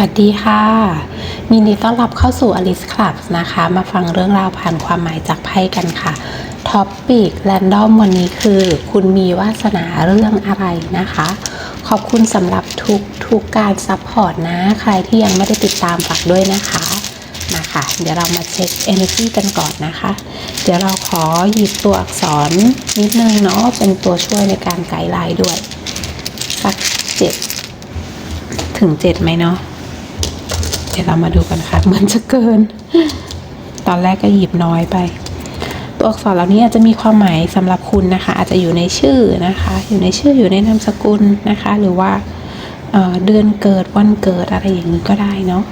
วัสดีค่ะยินดีต้อนรับเข้าสู่ Alice Club นะคะ มาฟังเรื่องราวผ่านความหมายจากไพ่กันค่ะท็อปปิกแรนดอมวันนี้คือ คุณมีวาสนาเรื่องอะไรนะคะ ขอบคุณสำหรับทุกทุกการซัพพอร์ตนะ ใครที่ยังไม่ได้ติดตามฝากด้วยนะคะมาค่ะ เดี๋ยวเรามาเช็ค Energy กันก่อนนะคะ เดี๋ยวเราขอหยิบตัวอักษรนิดนึงเนาะเป็นตัวช่วยในการไกด์ไลน์ด้วยสักเจ็ดถึงเจ็ดไหมเนาะ ดี๋ยวเรามาดูกันค่ะเหมือนจะเกิน ตอนแรกก็หยิบน้อยไป ตัวอักษรเหล่านี้อาจจะมีความหมายสำหรับคุณนะคะ อาจจะอยู่ในชื่อนะคะ อยู่ในชื่ออยู่ในนามสกุลนะคะ หรือว่าเเดือนเกิดวันเกิดอะไรอย่างนี้ก็ได้เนาะ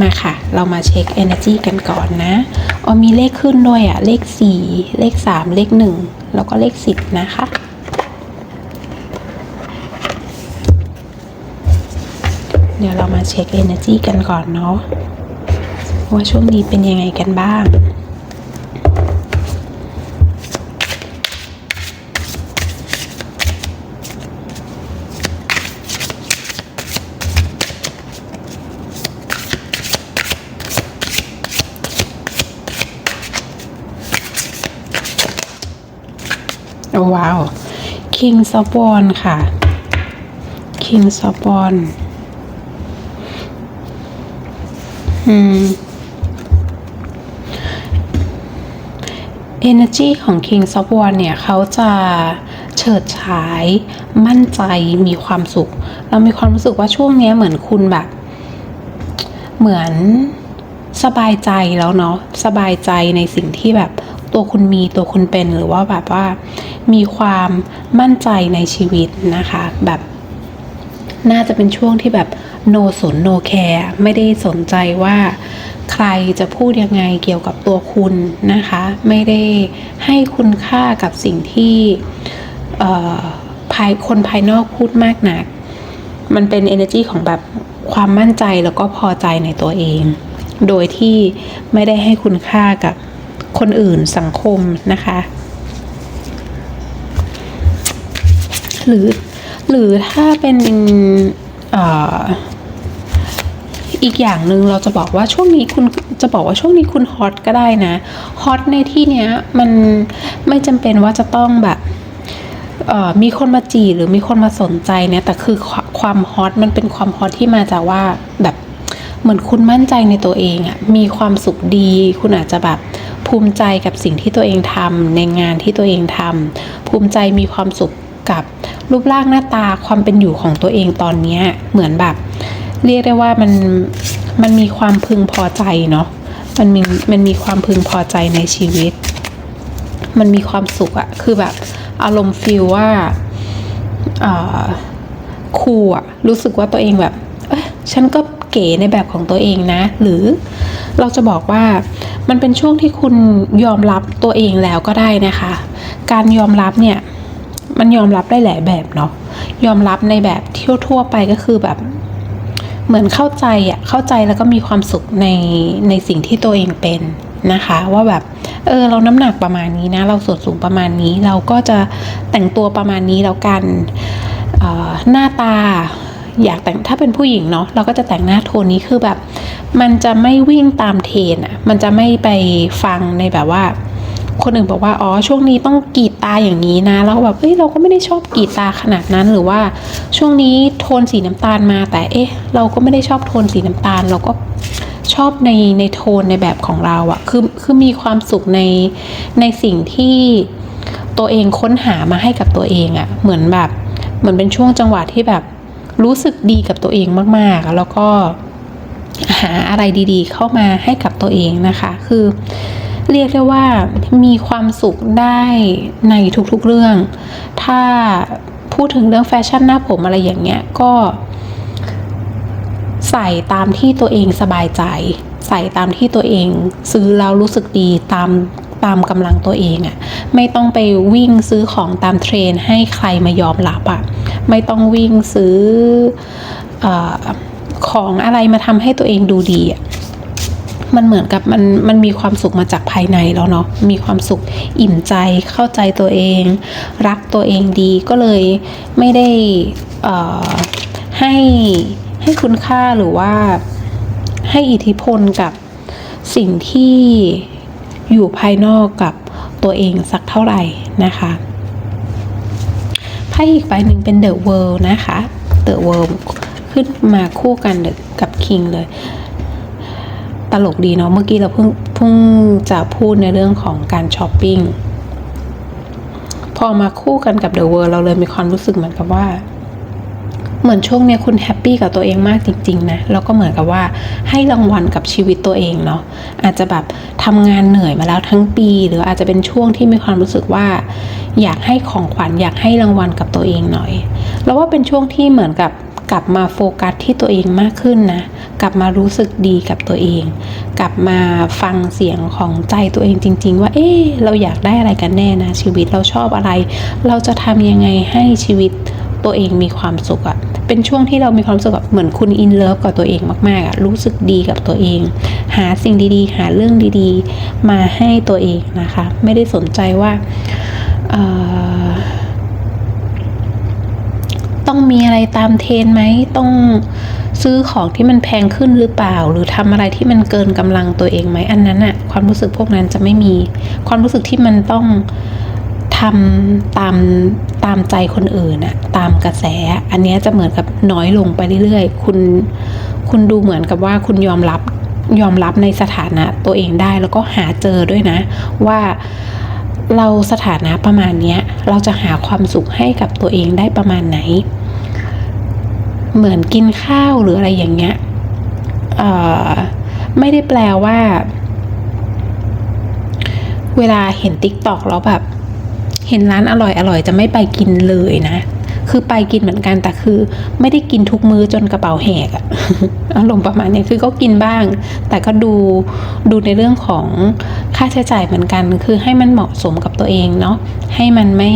มาค่ะ เรามาเช็ค energy กันก่อนนะอ๋อมีเลขขึ้นด้วยอะเลข 4 เลข 3 เลข 1 แล้วก็เลข 10 นะคะ เดี๋ยวเรามาเช็ค energy กันก่อนเนาะว่าช่วงนี้เป็นยังไงกันบ้างโอ้ว้าว King s o f o n ค่ะ King s o f o n อืม Energy ของ King s o f o n เนี่ยเขาจะเฉิดฉาย มั่นใจมีความสุข เรามีความรู้สึกว่าช่วงนี้เหมือนคุณแบบ เหมือนสบายใจแล้วเนาะสบายใจในสิ่งที่แบบตัวคุณมีตัวคุณเป็นหรือว่าแบบว่า มีความมั่นใจในชีวิตนะคะ แบบ น่าจะเป็นช่วงที่แบบ โนสนโนแคร์ไม่ได้สนใจว่าใครจะพูดยังไงเกี่ยวกับตัวคุณนะคะ ไม่ได้ให้คุณค่ากับสิ่งที่ภายคนภายนอกพูดมากนัก มันเป็น energy ของแบบความมั่นใจแล้วก็พอใจในตัวเอง โดยที่ไม่ได้ให้คุณค่ากับคนอื่นสังคมนะคะ หรือหรือถ้าเป็นเอีกอย่างหนึ่งเราจะบอกว่าช่วงนี้คุณจะบอกว่าช่วงนี้คุณฮอตก็ได้นะฮอตในที่เนี้ยมันไม่จำเป็นว่าจะต้องแบบมีคนมาจีหรือมีคนมาสนใจเนี่ยแต่คือควความฮอตมันเป็นความฮอตที่มาจากว่าแบบเหมือนคุณมั่นใจในตัวเองอะมีความสุขดี คุณอาจจะแบบภูมิใจกับสิ่งที่ตัวเองทำในงานที่ตัวเองทำภูมิใจมีความสุขกับรูปร่างหน้าตาความเป็นอยู่ของตัวเองตอนเนี้ยเหมือนแบบ เรียกได้ว่ามันมันมีความพึงพอใจเนาะมันมีมันมีความพึงพอใจในชีวิต มันมีความสุขอะคือแบบอารมณ์ฟีลว่าเอ่อคูลอะรู้สึกว่าตัวเองแบบเอ้ยฉันก็เก๋ในแบบของตัวเองนะ หรือเราจะบอกว่ามันเป็นช่วงที่คุณยอมรับตัวเองแล้วก็ได้นะคะ การยอมรับเนี่ยมันยอมรับได้หลายแบบเนาะยอมรับในแบบที่ทั่วไปก็คือแบบ เหมือนเข้าใจอะเข้าใจแล้วก็มีความสุขในในสิ่งที่ตัวเองเป็นนะคะ ว่าแบบเออเราน้ำหนักประมาณนี้นะ เราส่วนสูงประมาณนี้เราก็จะแต่งตัวประมาณนี้แล้วกันออหน้าตาอยากแต่งถ้าเป็นผู้หญิงเนาะเราก็จะแต่งหน้าโทนนี้คือแบบ มันจะไม่วิ่งตามเทรนอะมันจะไม่ไปฟังในแบบว่า คนอื่นบอกว่าอ๋อช่วงนี้ต้องกรีดตาอย่างนี้นะ แล้วแบบเอ้ยเราก็ไม่ได้ชอบกรีดตาขนาดนั้นหรือว่าช่วงนี้โทนสีน้ำตาลมา แต่เอ๊ะ เราก็ไม่ได้ชอบโทนสีน้ำตาล เราก็ชอบในในโทนในแบบของเราอะคือคือมีความสุขในในสิ่งที่ตัวเองค้นหามาให้กับตัวเองอะเหมือนแบบเหมือนเป็นช่วงจังหวะที่แบบรู้สึกดีกับตัวเองมากๆ แล้วก็หาอะไรดีๆ เข้ามาให้กับตัวเองนะคะ คือ เรียกได้ว่ามีความสุขได้ในทุกๆเรื่อง ถ้าพูดถึงเรื่องแฟชั่นหน้าผมอะไรอย่างเงี้ยก็ใส่ตามที่ตัวเองสบายใจ ใส่ตามที่ตัวเอง ซื้อแล้วรู้สึกดีตามตามกำลังตัวเองอะ่ะไม่ต้องไปวิ่งซื้อของตามเทรนให้ใครมายอมรับอะ่ะไม่ต้องวิ่งซื้อออของอะไรมาทำให้ตัวเองดูดีอะ มันเหมือนกับมันมันมีความสุขมาจากภายในแล้วเนาะมีความสุขอิ่มใจเข้าใจตัวเอง รักตัวเองดีก็เลยไม่ได้ให้ให้คุณค่าหรือว่าให้อิทธิพลกับสิ่งที่อยู่ภายนอกกับตัวเองสักเท่าไหร่นะคะไพ่อีกใบหนึ่งเป็น The World นะคะ The World ขึ้นมาคู่กันกับ King เลย ตลกดีเนาะเมื่อกี้เราเพิ่งเพิ่งจะพูดในเรื่องของการช้อปปิ้งพอมาคู่กันกับ The World เราเลยมีความรู้สึกเหมือนกับว่า เหมือนช่วงเนี้ยคุณแฮปปี้กับตัวเองมากจริงๆนะแล้วก็เหมือนกับว่าให้รางวัลกับชีวิตตัวเองเนาะอาจจะแบบทำงานเหนื่อยมาแล้วทั้งปี หรืออาจจะเป็นช่วงที่มีความรู้สึกว่า อยากให้ของขวัญอยากให้รางวัลกับตัวเองหน่อย แล้วว่าเป็นช่วงที่เหมือนกับ กลับมาโฟกัสที่ตัวเองมากขึ้นนะ กลับมารู้สึกดีกับตัวเอง กลับมาฟังเสียงของใจตัวเองจริง ๆ ว่า เอ๊เราอยากได้อะไรกันแน่นะ ชีวิตเราชอบอะไร เราจะทำยังไงให้ชีวิตตัวเองมีความสุขอะเป็นช่วงที่เรามีความรู้สึกแบบเหมือนคุณอินเลิฟกับตัวเองมากๆอะรู้สึกดีกับตัวเอง หาสิ่งดีๆ หาเรื่องดีๆ มาให้ตัวเองนะคะ ไม่ได้สนใจว่าเอ่อ ต้องมีอะไรตามเทรนไหมต้องซื้อของที่มันแพงขึ้นหรือเปล่า หรือทำอะไรที่มันเกินกำลังตัวเองไหมอันนั้นอะความรู้สึกพวกนั้นจะไม่มี ความรู้สึกที่มันต้องทำตามตามใจคนอื่นอะตามกระแส อันนี้จะเหมือนกับน้อยลงไปเรื่อยๆ คุณคุณดูเหมือนกับว่าคุณยอมรับยอมรับในสถานะตัวเองได้แล้วก็หาเจอด้วยนะว่า เราสถานะประมาณนี้เราจะหาความสุขให้กับตัวเองได้ประมาณไหน เหมือนกินข้าวหรืออะไรอย่างเงี้ยไม่ได้แปลว่า เวลาเห็นติ๊กตอกแล้วแบบ เห็นร้านอร่อยอร่อยจะไม่ไปกินเลยนะ คือไปกินเหมือนกันแต่คือ ไม่ได้กินทุกมื้อจนกระเป๋าแหกอะอารมณ์ประมาณนี้คือก็กินบ้าง แต่ก็ดูดูในเรื่องของค่าใช้จ่ายเหมือนกัน คือให้มันเหมาะสมกับตัวเองเนาะให้มันไม่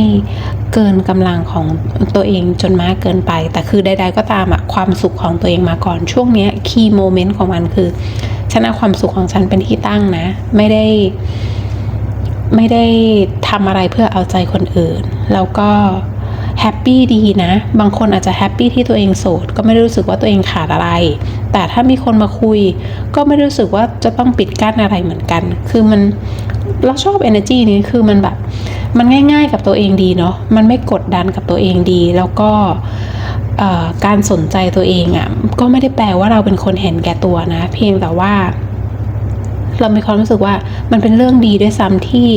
เกินกำลังของตัวเองจนมากเกินไป แต่คือใด ๆ ก็ตามอะความสุขของตัวเองมาก่อนช่วงเนี้ยคีย์โมเมนต์ของมันคือฉันเอาความสุขของฉันเป็นที่ตั้งนะ ไม่ได้ไม่ได้ทำอะไรเพื่อเอาใจคนอื่น แล้วก็ แฮปปี้ดีนะ บางคนอาจจะแฮปปี้ที่ตัวเองโสด ก็ไม่ได้รู้สึกว่าตัวเองขาดอะไร แต่ถ้ามีคนมาคุย ก็ไม่ได้รู้สึกว่าจะต้องปิดกั้นอะไรเหมือนกัน คือมันเราชอบ energy นี้คือมันแบบ มันง่าย ๆ กับตัวเองดีเนาะ มันไม่กดดันกับตัวเองดี แล้วก็การสนใจตัวเองอะ่ะก็ไม่ได้แปลว่าเราเป็นคนเห็นแก่ตัวนะ เพียงแต่ว่า เรามีความรู้สึกว่ามันเป็นเรื่องดีด้วยซ้ำที่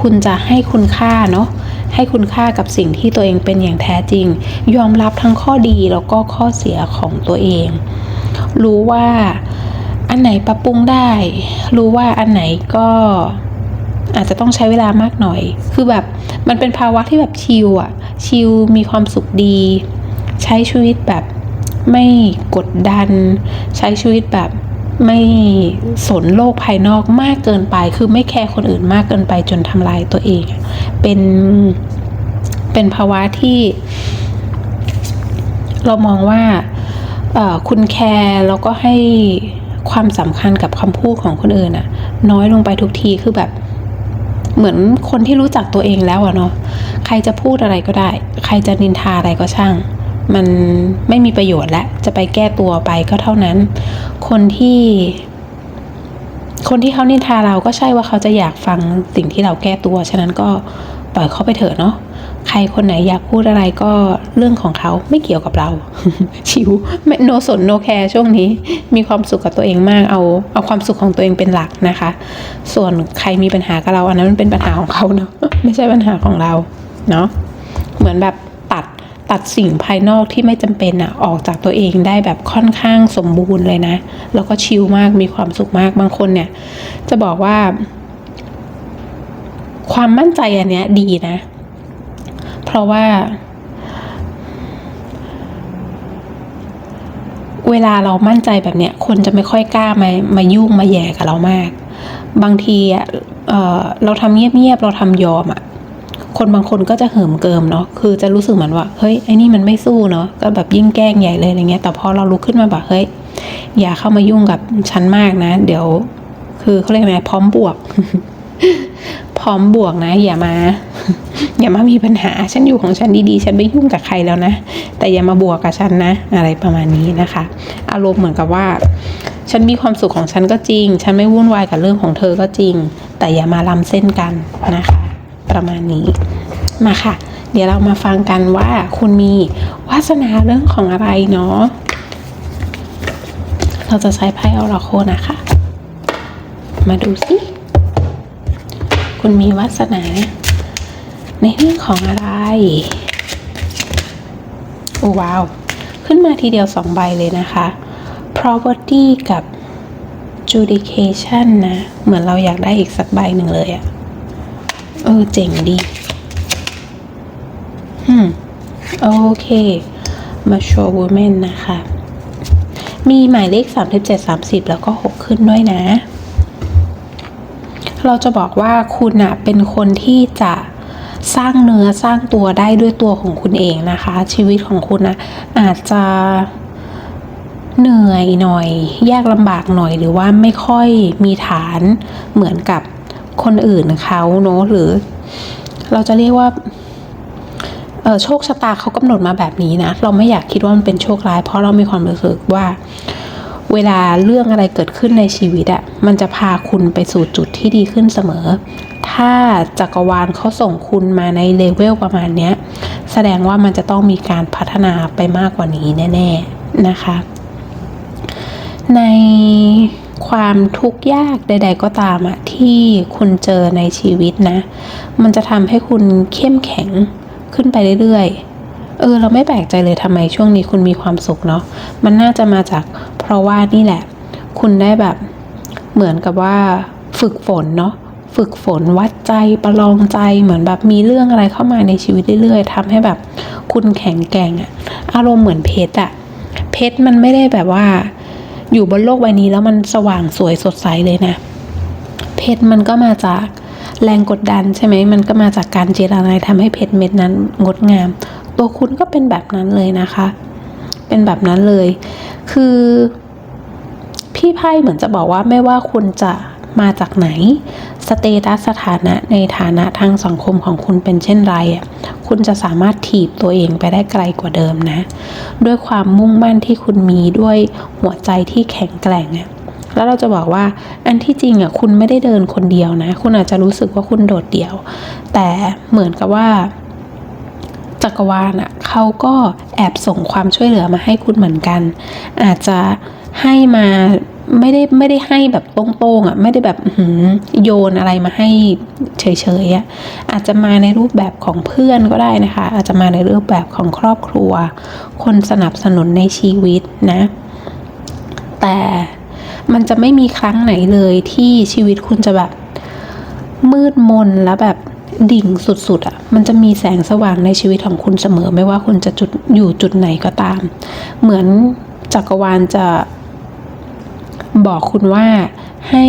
คุณจะให้คุณค่าเนาะให้คุณค่ากับสิ่งที่ตัวเองเป็นอย่างแท้จริง ยอมรับทั้งข้อดีแล้วก็ข้อเสียของตัวเอง รู้ว่าอันไหนปรับปรุงได้ รู้ว่าอันไหนก็อาจจะต้องใช้เวลามากหน่อย คือแบบมันเป็นภาวะที่แบบชิลอะชิลมีความสุขดี ใช้ชีวิตแบบไม่กดดัน ใช้ชีวิตแบบ ไม่สนโลกภายนอกมากเกินไป คือไม่แคร์คนอื่นมากเกินไปจนทำลายตัวเอง เป็นเป็นภาวะที่เรามองว่าคุณแคร์แล้วก็ให้ความสำคัญกับคำพูดของคนอื่นอะน้อยลงไปทุกทีคือแบบเหมือนคนที่รู้จักตัวเองแล้วอะเนาะใครจะพูดอะไรก็ได้ ใครจะนินทาอะไรก็ช่าง มันไม่มีประโยชน์แล้วจะไปแก้ตัวไปก็เท่านั้น คนที่คนที่เขานินทาเราก็ใช่ว่าเขาจะอยากฟังสิ่งที่เราแก้ตัว ฉะนั้นก็ปล่อยเขาไปเถอะเนาะ ใครคนไหนอยากพูดอะไรก็เรื่องของเขาไม่เกี่ยวกับเรา ชิวไม่โนสนโนแคร์ช่วงนี้ มีความสุขกับตัวเองมากเอา เอาความสุขของตัวเองเป็นหลักนะคะ ส่วนใครมีปัญหากับเราอันนั้นมันเป็นปัญหาของเขาเนาะไม่ใช่ปัญหาของเราเนาะเหมือนแบบ ตัดสิ่งภายนอกที่ไม่จำเป็นอะออกจากตัวเองได้แบบค่อนข้างสมบูรณ์เลยนะ แล้วก็ชิลมากมีความสุขมากบางคนเนี่ย จะบอกว่า ความมั่นใจอันเนี้ยดีนะ เพราะว่า เวลาเรามั่นใจแบบเนี้ยคนจะไม่ค่อยกล้ามามายุ่งมาแย่กับเรามาก บางทีอะเเราทำเงียบๆเราทำยอมอะ คนบางคนก็จะเหิมเกิมเนาะคือจะรู้สึกเหมือนว่าเฮ้ยไอ้นี่มันไม่สู้เนาะก็แบบยิ่งแกล้งใหญ่เลยอะไรเงี้ยแต่พอเราลุกขึ้นมาแบบเฮ้ยอย่าเข้ามายุ่งกับฉันมากนะ เดี๋ยว คือเขาเรียกไงพร้อมบวก พร้อมบวกนะ อย่ามา อย่ามามีปัญหา ฉันอยู่ของฉันดีๆ ฉันไม่ยุ่งกับใครแล้วนะ แต่อย่ามาบวกกับฉันนะ อะไรประมาณนี้นะคะ อารมณ์เหมือนกับว่า ฉันมีความสุขของฉันก็จริง ฉันไม่วุ่นวายกับเรื่องของเธอก็จริง แต่อย่ามาล้ำเส้นกันนะคะ ประมาณนี้มาค่ะ เดี๋ยวเรามาฟังกันว่าคุณมีวาสนาเรื่องของอะไรเนาะเราจะใช้ไพ่ออราโคนะคะ มาดูสิคุณมีวาสนา ในเรื่องของอะไรโอ้ว้าว ขึ้นมาทีเดียวสองใบเลยนะคะ property กับ judication นะ เหมือนเราอยากได้อีกสักใบหนึ่งเลยอะ เออ เจ๋งดีอืมโอเค มาโชว์ woman นะคะ มีหมายเลข 37 30 แล้วก็ 6 ขึ้นด้วยนะ เราจะบอกว่าคุณอะเป็นคนที่จะสร้างเนื้อสร้างตัวได้ด้วยตัวของคุณเองนะคะ ชีวิตของคุณนะอาจจะเหนื่อยหน่อย ยากลำบากหน่อยหรือว่าไม่ค่อยมีฐานเหมือนกับ คนอื่นเขาเนอะหรือ เราจะเรียกว่าเออโชคชะตาเขากำหนดมาแบบนี้นะ เราไม่อยากคิดว่ามันเป็นโชคร้าย เพราะเรามีความรู้สึกว่า เวลาเรื่องอะไรเกิดขึ้นในชีวิตอะมันจะพาคุณไปสู่จุดที่ดีขึ้นเสมอ ถ้าจักรวาลเขาส่งคุณมาในเลเวลประมาณเนี้ย แสดงว่ามันจะต้องมีการพัฒนาไปมากกว่านี้แน่ ๆ นะคะ ใน ความทุกข์ยากใด ๆ ก็ตามอะที่คุณเจอในชีวิตนะ มันจะทำให้คุณเข้มแข็งขึ้นไปเรื่อยๆ เออ เราไม่แปลกใจเลยทำไมช่วงนี้คุณมีความสุขเนาะ มันน่าจะมาจากเพราะว่านี่แหละ คุณได้แบบเหมือนกับว่าฝึกฝนเนาะฝึกฝนวัดใจประลองใจเหมือนแบบมีเรื่องอะไรเข้ามาในชีวิตเรื่อยๆทำให้แบบคุณแข็งแกร่งอะอารมณ์เหมือนเพชรอะเพชรมันไม่ได้แบบว่า อยู่บนโลกใบนี้แล้วมันสว่างสวยสดใสเลยนะ เพชรมันก็มาจากแรงกดดันใช่ไหมมันก็มาจากการเจรนายทำให้เพชรเม็ดนั้นงดงาม ตัวคุณก็เป็นแบบนั้นเลยนะคะ เป็นแบบนั้นเลย คือ พี่ไพ่เหมือนจะบอกว่าไม่ว่าคุณจะ มาจากไหน สเตตัสสถานะในฐานะทางสังคมของคุณเป็นเช่นไร คุณจะสามารถถีบตัวเองไปได้ไกลกว่าเดิมนะ ด้วยความมุ่งมั่นที่คุณมีด้วยหัวใจที่แข็งแกร่งอะแล้วเราจะบอกว่าอันที่จริงอะคุณไม่ได้เดินคนเดียวนะ คุณอาจจะรู้สึกว่าคุณโดดเดี่ยว แต่เหมือนกับว่า จักรวาลอะเขาก็แอบส่งความช่วยเหลือมาให้คุณเหมือนกัน อาจจะให้มา ไม่ได้ไม่ได้ให้แบบโต้งๆอะไม่ได้แบบหืโยนอะไรมาให้เฉยๆอะอาจจะมาในรูปแบบของเพื่อนก็ได้นะคะ อาจจะมาในรูปแบบของครอบครัว คนสนับสนุนในชีวิตนะ แต่มันจะไม่มีครั้งไหนเลยที่ชีวิตคุณจะแบบมืดมนแล้วแบบดิ่งสุดๆอะ่ะ มันจะมีแสงสว่างในชีวิตของคุณเสมอ ไม่ว่าคุณจะจุดอยู่จุดไหนก็ตาม เหมือนจักรวาลจะ บอกคุณว่าให้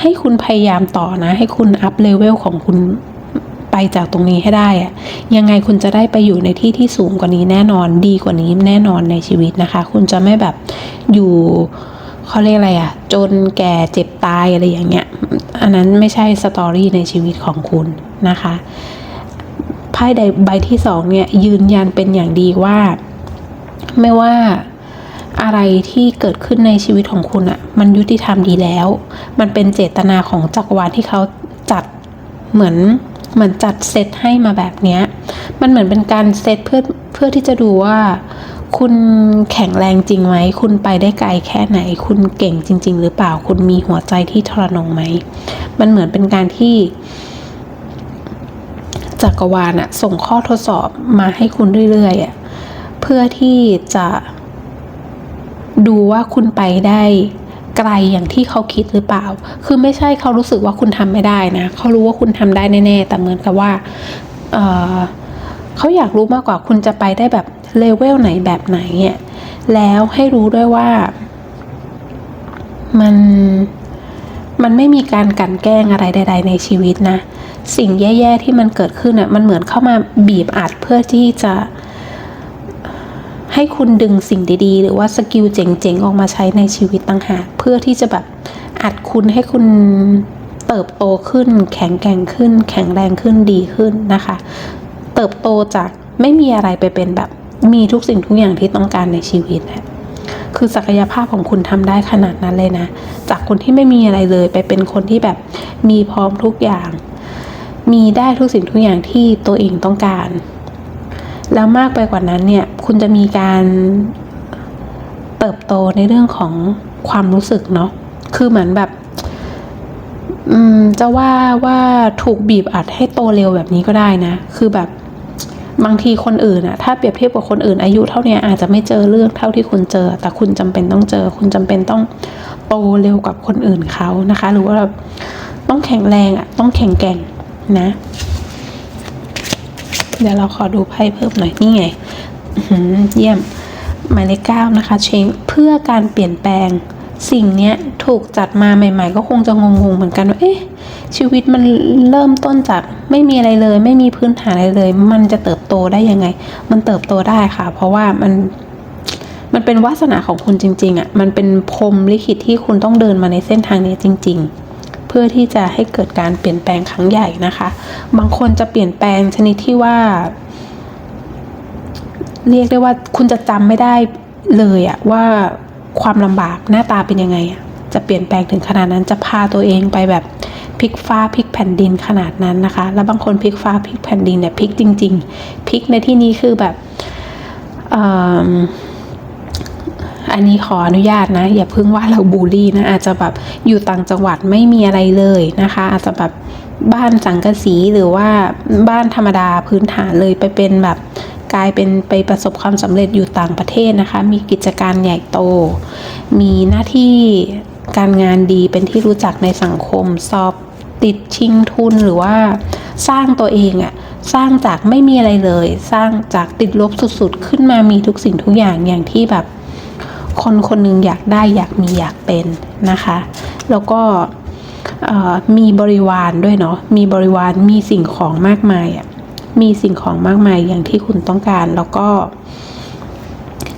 ให้คุณพยายามต่อนะ ให้คุณอัพเลเวลของคุณไปจากตรงนี้ให้ได้อะยังไงคุณจะได้ไปอยู่ในที่ที่สูงกว่านี้แน่นอนดีกว่านี้แน่นอนในชีวิตนะคะ คุณจะไม่แบบอยู่เขาเรียกอะไรอะจนแก่เจ็บตายอะไรอย่างเงี้ยอันนั้นไม่ใช่สตอรี่ในชีวิตของคุณนะคะไพ่ใดใบที่สองเนี่ยยืนยันเป็นอย่างดีว่า ไม่ว่า อะไรที่เกิดขึ้นในชีวิตของคุณอะมันยุติธรรมดีแล้ว มันเป็นเจตนาของจักรวาลที่เขาจัดเหมือนเหมือนจัดเซตให้มาแบบเนี้ย มันเหมือนเป็นการเซตเพื่อเพื่อที่จะดูว่า คุณแข็งแรงจริงไหม คุณไปได้ไกลแค่ไหน คุณเก่งจริง ๆ หรือเปล่า คุณมีหัวใจที่ทรนงไหม มันเหมือนเป็นการที่จักรวาลอะส่งข้อทดสอบมาให้คุณเรื่อยๆอะเพื่อที่จะ ดูว่าคุณไปได้ไกลอย่างที่เขาคิดหรือเปล่า คือไม่ใช่เขารู้สึกว่าคุณทำไม่ได้นะ เขารู้ว่าคุณทำได้แน่ ๆ แต่เหมือนกับว่าเเขาอยากรู้มากกว่าคุณจะไปได้แบบเลเวลไหนแบบไหนอะแล้วให้รู้ด้วยว่ามันมันไม่มีการกันแกล้งอะไรใด ๆ ในชีวิตนะ สิ่งแย่ ๆ ที่มันเกิดขึ้นอะมันเหมือนเข้ามาบีบอัดเพื่อที่จะ ให้คุณดึงสิ่งดีๆ หรือว่าสกิลเจ๋งๆ ออกมาใช้ในชีวิตต่างหากเพื่อที่จะแบบอัดคุณให้คุณเติบโตขึ้น แข็งแกร่งขึ้น แข็งแรงขึ้นดีขึ้นนะคะ เติบโตจากไม่มีอะไรไปเป็นแบบมีทุกสิ่งทุกอย่างที่ต้องการในชีวิตอะคือศักยภาพของคุณทำได้ขนาดนั้นเลยนะ จากคนที่ไม่มีอะไรเลยไปเป็นคนที่แบบมีพร้อมทุกอย่าง มีได้ทุกสิ่งทุกอย่างที่ตัวเองต้องการ แล้วมากไปกว่านั้นเนี่ยคุณจะมีการเติบโตในเรื่องของความรู้สึกเนาะคือเหมือนแบบอืมจะว่าว่าถูกบีบอัดให้โตเร็วแบบนี้ก็ได้นะ คือแบบบางทีคนอื่นอะถ้าเปรียบเทียบกับคนอื่น อายุเท่านี้อาจจะไม่เจอเรื่องเท่าที่คุณเจอ แต่คุณจำเป็นต้องเจอ คุณจำเป็นต้องโตเร็วกับคนอื่นเขานะคะ หรือว่าแบบต้องแข็งแรงอะต้องแข็งแกร่งนะ เดี๋ยวเราขอดูไพ่เพิ่มหน่อยนี่ไงเยี่ยมหมายเลขเก้านะคะเชงเพื่อการเปลี่ยนแปลงสิ่งนี้ถูกจัดมาใหม่ ๆ ก็คงจะงงๆเหมือนกันว่าเอ๊ะชีวิตมันเริ่มต้นจากไม่มีอะไรเลย ไม่มีพื้นฐานอะไรเลย มันจะเติบโตได้ยังไง มันเติบโตได้ค่ะ เพราะว่ามันมันเป็นวาสนาของคุณจริง ๆอะ่ะมันเป็นพรมลิขิตที่คุณต้องเดินมาในเส้นทางนี้จริง ๆ เพื่อที่จะให้เกิดการเปลี่ยนแปลงครั้งใหญ่นะคะ บางคนจะเปลี่ยนแปลงชนิดที่ว่า เรียกได้ว่าคุณจะจำไม่ได้เลยอะว่าความลำบากหน้าตาเป็นยังไงอะจะเปลี่ยนแปลงถึงขนาดนั้นจะพาตัวเองไปแบบพลิกฟ้าพลิกแผ่นดินขนาดนั้นนะคะ แล้วบางคนพลิกฟ้าพลิกแผ่นดินเนี่ยพลิกจริง ๆพลิกในที่นี้คือแบบ อันนี้ขออนุญาตนะ อย่าเพิ่งว่าเราบูลลี่นะอาจจะแบบอยู่ต่างจังหวัดไม่มีอะไรเลยนะคะ อาจจะแบบบ้านสังกะสีหรือว่าบ้านธรรมดาพื้นฐานเลยไปเป็นแบบกลายเป็นไปประสบความสำเร็จอยู่ต่างประเทศนะคะ มีกิจการใหญ่โต มีหน้าที่การงานดีเป็นที่รู้จักในสังคม สอบติดชิงทุนหรือว่าสร้างตัวเองอะสร้างจากไม่มีอะไรเลย สร้างจากติดลบสุดๆ ขึ้นมามีทุกสิ่งทุกอย่างอย่างที่แบบ คนคนหนึงอยากได้อยากมีอยากเป็นนะคะ แล้วก็มีบริวารด้วยเนาะมีบริวารมีสิ่งของมากมายอะ่ะมีสิ่งของมากมายอย่างที่คุณต้องการแล้วก็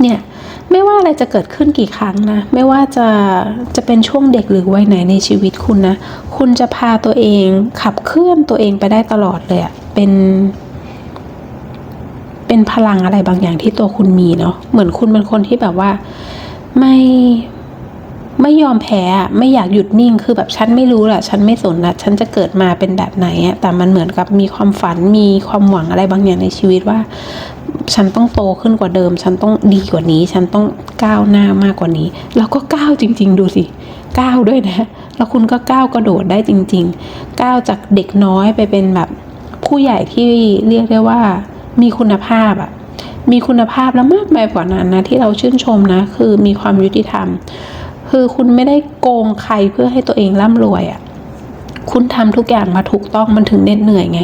เนี่ยไม่ว่าอะไรจะเกิดขึ้นกี่ครั้งนะ ไม่ว่าจะจะเป็นช่วงเด็กหรือวัยไหนในชีวิตคุณนะ คุณจะพาตัวเองขับเคลื่อนตัวเองไปได้ตลอดเลยอะเป็น เป็นพลังอะไรบางอย่างที่ตัวคุณมีเนาะเหมือนคุณเป็นคนที่แบบว่า ไม่ไม่ยอมแพ้ไม่อยากหยุดนิ่งคือแบบฉันไม่รู้แหละฉันไม่สนละฉันจะเกิดมาเป็นแบบไหนอะแต่มันเหมือนกับมีความฝันมีความหวังอะไรบางอย่างในชีวิตว่า ฉันต้องโตขึ้นกว่าเดิม ฉันต้องดีกว่านี้ ฉันต้องก้าวหน้ามากกว่านี้ แล้วก็ก้าวจริง ๆ ดูสิก้าวด้วยนะแล้วคุณก็ก้าวกระโดดได้จริง ๆ ก้าวจากเด็กน้อยไปเป็นแบบผู้ใหญ่ที่เรียกได้ว่ามีคุณภาพอะ มีคุณภาพแล้วมากไปกว่านั้นนะที่เราชื่นชมนะ คือมีความยุติธรรม คือคุณไม่ได้โกงใครเพื่อให้ตัวเองร่ำรวยอะคุณทำทุกอย่างมาถูกต้องมันถึงเหน็ดเหนื่อยไง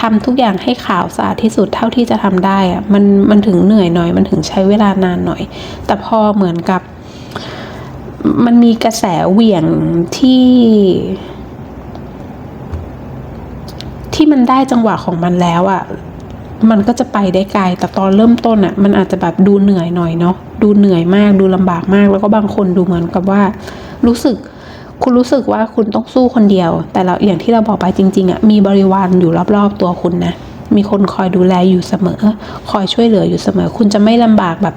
ทำทุกอย่างให้ขาวสะอาดที่สุดเท่าที่จะทำได้อะมันมันถึงเหนื่อยหน่อย มันถึงใช้เวลานานหน่อย แต่พอเหมือนกับ มันมีกระแสเหวี่ยงที่ ที่มันได้จังหวะของมันแล้วอะ มันก็จะไปได้ไกล แต่ตอนเริ่มต้นอะมันอาจจะแบบดูเหนื่อยหน่อยเนาะ ดูเหนื่อยมาก ดูลำบากมาก แล้วก็บางคนดูเหมือนกับว่า รู้สึก คุณรู้สึกว่าคุณต้องสู้คนเดียว แต่เราอย่างที่เราบอกไปจริง ๆอะมีบริวารอยู่รอบๆตัวคุณนะ มีคนคอยดูแลอยู่เสมอ คอยช่วยเหลืออยู่เสมอ คุณจะไม่ลำบากแบบ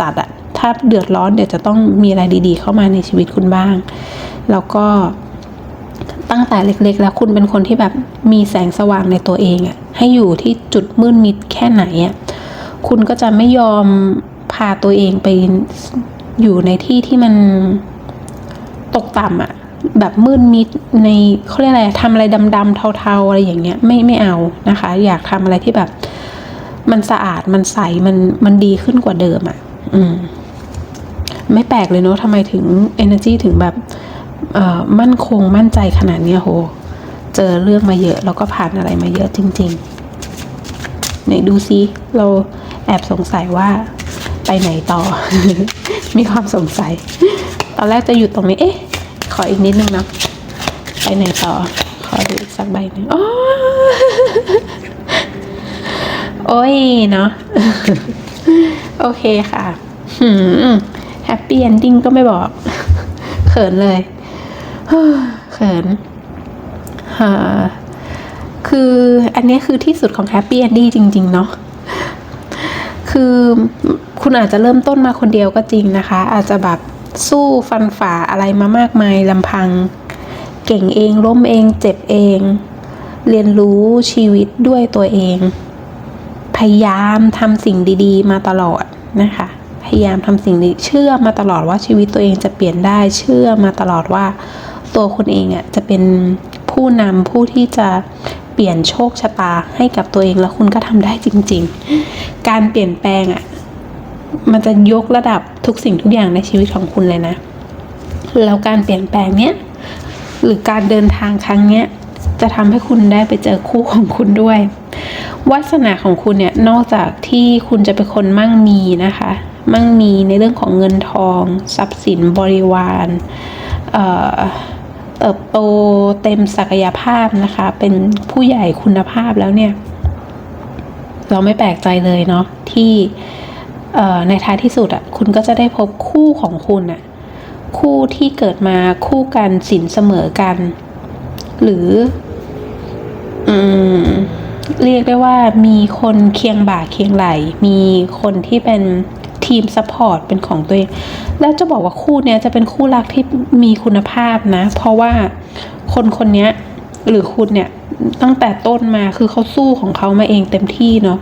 จัดๆอะ ถ้าเดือดร้อนเดี๋ยวจะต้องมีอะไรดี ๆ เข้ามาในชีวิตคุณบ้าง แล้วก็ ตั้งแต่เล็กๆ แล้วคุณเป็นคนที่แบบมีแสงสว่างในตัวเองอะให้อยู่ที่จุดมืดมิดแค่ไหนอะคุณก็จะไม่ยอมพาตัวเองไปอยู่ในที่ที่มันตกต่ำอะแบบมืดมิดในเขาเรียกอะไรทำอะไรดำๆเทาๆอะไรอย่างเงี้ยไม่ไม่เอานะคะ อยากทำอะไรที่แบบ มันสะอาดมันใสมันมันดีขึ้นกว่าเดิมอะอืม ไม่แปลกเลยเนอะทำไมถึง energy ถึงแบบ มั่นคงมั่นใจขนาดนี้โห เจอเรื่องมาเยอะ แล้วก็ผ่านอะไรมาเยอะจริงๆ ไหนดูซิ เราแอบสงสัยว่าไปไหนต่อ มีความสงสัย ตอนแรกจะหยุดตรงนี้ เอ๊ะ ขออีกนิดนึงนะ ไปไหนต่อ ขอดูอีกสักใบหนึ่งอ๋อโอ้ยเนาะ โอเคค่ะแฮปปี้เอนดิ้งก็ไม่บอก เขินเลย เขินฮ่าคืออันนี้คือที่สุดของแฮปปี้เอนดิ้จริง ๆ เนาะคือคุณอาจจะเริ่มต้นมาคนเดียวก็จริงนะคะ อาจจะแบบสู้ฟันฝ่าอะไรมามากมายลำพัง เก่งเองล้มเองเจ็บเอง เรียนรู้ชีวิตด้วยตัวเอง พยายามทำสิ่งดี ๆ มาตลอดนะคะ พยายามทำสิ่งดีเชื่อมาตลอดว่าชีวิตตัวเองจะเปลี่ยนได้เชื่อมาตลอดว่า ตัวคุณเองอะจะเป็นผู้นำผู้ที่จะเปลี่ยนโชคชะตาให้กับตัวเองแล้วคุณก็ทำได้จริง ๆ การเปลี่ยนแปลงอะมันจะยกระดับทุกสิ่งทุกอย่างในชีวิตของคุณเลยนะ แล้วการเปลี่ยนแปลงเนี้ยหรือการเดินทางครั้งเนี้ยจะทำให้คุณได้ไปเจอคู่ของคุณด้วยวาสนาของคุณเนี่ยนอกจากที่คุณจะเป็นคนมั่งมีนะคะ มั่งมีในเรื่องของเงินทอง ทรัพย์สินบริวารเอ่อ เติบโตเต็มศักยภาพนะคะ เป็นผู้ใหญ่คุณภาพแล้วเนี่ย เราไม่แปลกใจเลยเนาะที่ในท้ายที่สุดอะ่ะคุณก็จะได้พบคู่ของคุณอะ่ะคู่ที่เกิดมาคู่กันสินเสมอกัน หรืออืมเรียกได้ว่ามีคนเคียงบ่าเคียงไหล มีคนที่เป็น ทีมซัพพอร์ตเป็นของตัวเอง แล้วจะบอกว่าคู่เนี้ยจะเป็นคู่รักที่มีคุณภาพนะ เพราะว่าคนคนเนี้ยหรือคุณเนี่ยตั้งแต่ต้นมาคือเขาสู้ของเขามาเองเต็มที่เนาะ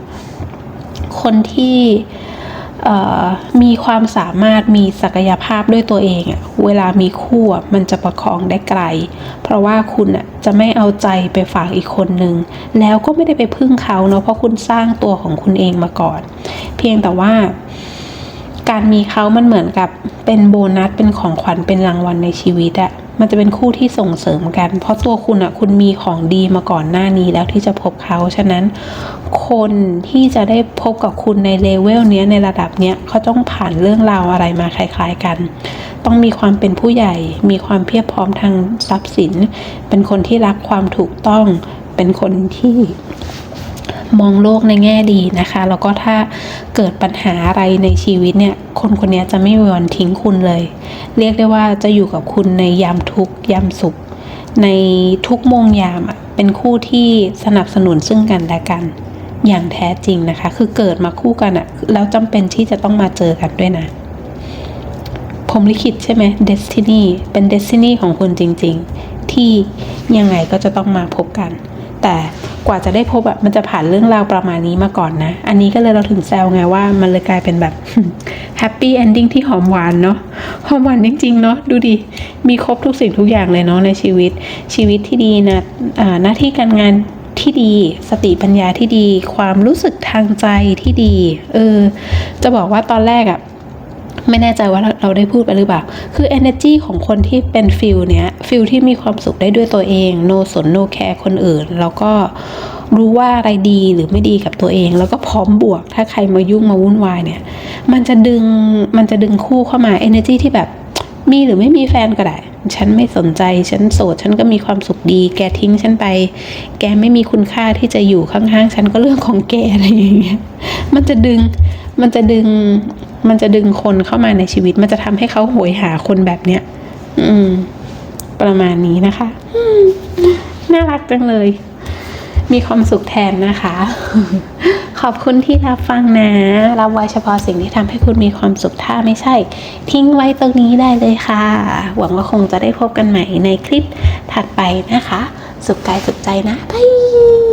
คนที่มีความสามารถมีศักยภาพด้วยตัวเองอะเวลามีคู่อะมันจะประคองได้ไกล เพราะว่าคุณอะจะไม่เอาใจไปฝากอีกคนนึง แล้วก็ไม่ได้ไปพึ่งเขาเนาะเพราะคุณสร้างตัวของคุณเองมาก่อน เพียงแต่ว่า การมีเขามันเหมือนกับเป็นโบนัสเป็นของขวัญเป็นรางวัลในชีวิตอะมันจะเป็นคู่ที่ส่งเสริมกัน เพราะตัวคุณอะคุณมีของดีมาก่อนหน้านี้แล้วที่จะพบเขา ฉะนั้นคนที่จะได้พบกับคุณในเลเวลเนี้ยในระดับเนี้ยเขาต้องผ่านเรื่องราวอะไรมาคล้าย ๆ กัน ต้องมีความเป็นผู้ใหญ่ มีความเพียบพร้อมทางทรัพย์สิน เป็นคนที่รักความถูกต้อง เป็นคนที่ มองโลกในแง่ดีนะคะ แล้วก็ถ้าเกิดปัญหาอะไรในชีวิตเนี่ย คนคนนี้จะไม่มีวันทิ้งคุณเลย เรียกได้ว่าจะอยู่กับคุณในยามทุกยามสุข ในทุกโมงยามอะเป็นคู่ที่สนับสนุนซึ่งกันและกัน อย่างแท้จริงนะคะ คือเกิดมาคู่กันอะแล้วจำเป็นที่จะต้องมาเจอกันด้วยนะผมลิขิตใช่ไหม Destiny เป็น Destiny ของคุณจริง ๆ ที่ยังไงก็จะต้องมาพบกัน แต่กว่าจะได้พบแบบมันจะผ่านเรื่องราวประมาณนี้มาก่อนนะ อันนี้ก็เลยเราถึงแซวไงว่ามันเลยกลายเป็นแบบแฮปปี้เอนดิ้งที่หอมหวานเนาะหอมหวานจริงๆเนาะดูดิมีครบทุกสิ่งทุกอย่างเลยเนาะในชีวิต ชีวิตที่ดีนะหน้าที่การงานที่ดี สติปัญญาที่ดี ความรู้สึกทางใจที่ดี เออ จะบอกว่าตอนแรกอะ ไม่แน่ใจว่าเราได้พูดไปหรือเปล่า คือ energy ของคนที่เป็นฟิลเนี้ยฟิลที่มีความสุขได้ด้วยตัวเอง โนสนโนแคร์คนอื่น แล้วก็รู้ว่าอะไรดีหรือไม่ดีกับตัวเอง แล้วก็พร้อมบวก ถ้าใครมายุ่งมาวุ่นวายเนี่ย มันจะดึง มันจะดึงคู่เข้ามา energy ที่แบบมีหรือไม่มีแฟนก็ได้ ฉันไม่สนใจ ฉันโสด ฉันก็มีความสุขดี แกทิ้งฉันไป แกไม่มีคุณค่าที่จะอยู่ข้างๆ ฉันก็เรื่องของแกอะไรอย่างเงี้ย มันจะดึง มันจะดึง มันจะดึงคนเข้ามาในชีวิต มันจะทำให้เขาโหยหาคนแบบเนี้ยอืม ประมาณนี้นะคะน่ารักจังเลย มีความสุขแทนนะคะ ขอบคุณที่รับฟังนะ รับไว้เฉพาะสิ่งที่ทำให้คุณมีความสุขถ้าไม่ใช่ ทิ้งไว้ตรงนี้ได้เลยค่ะ หวังว่าคงจะได้พบกันใหม่ในคลิปถัดไปนะคะ สุขกายสุขใจนะบาย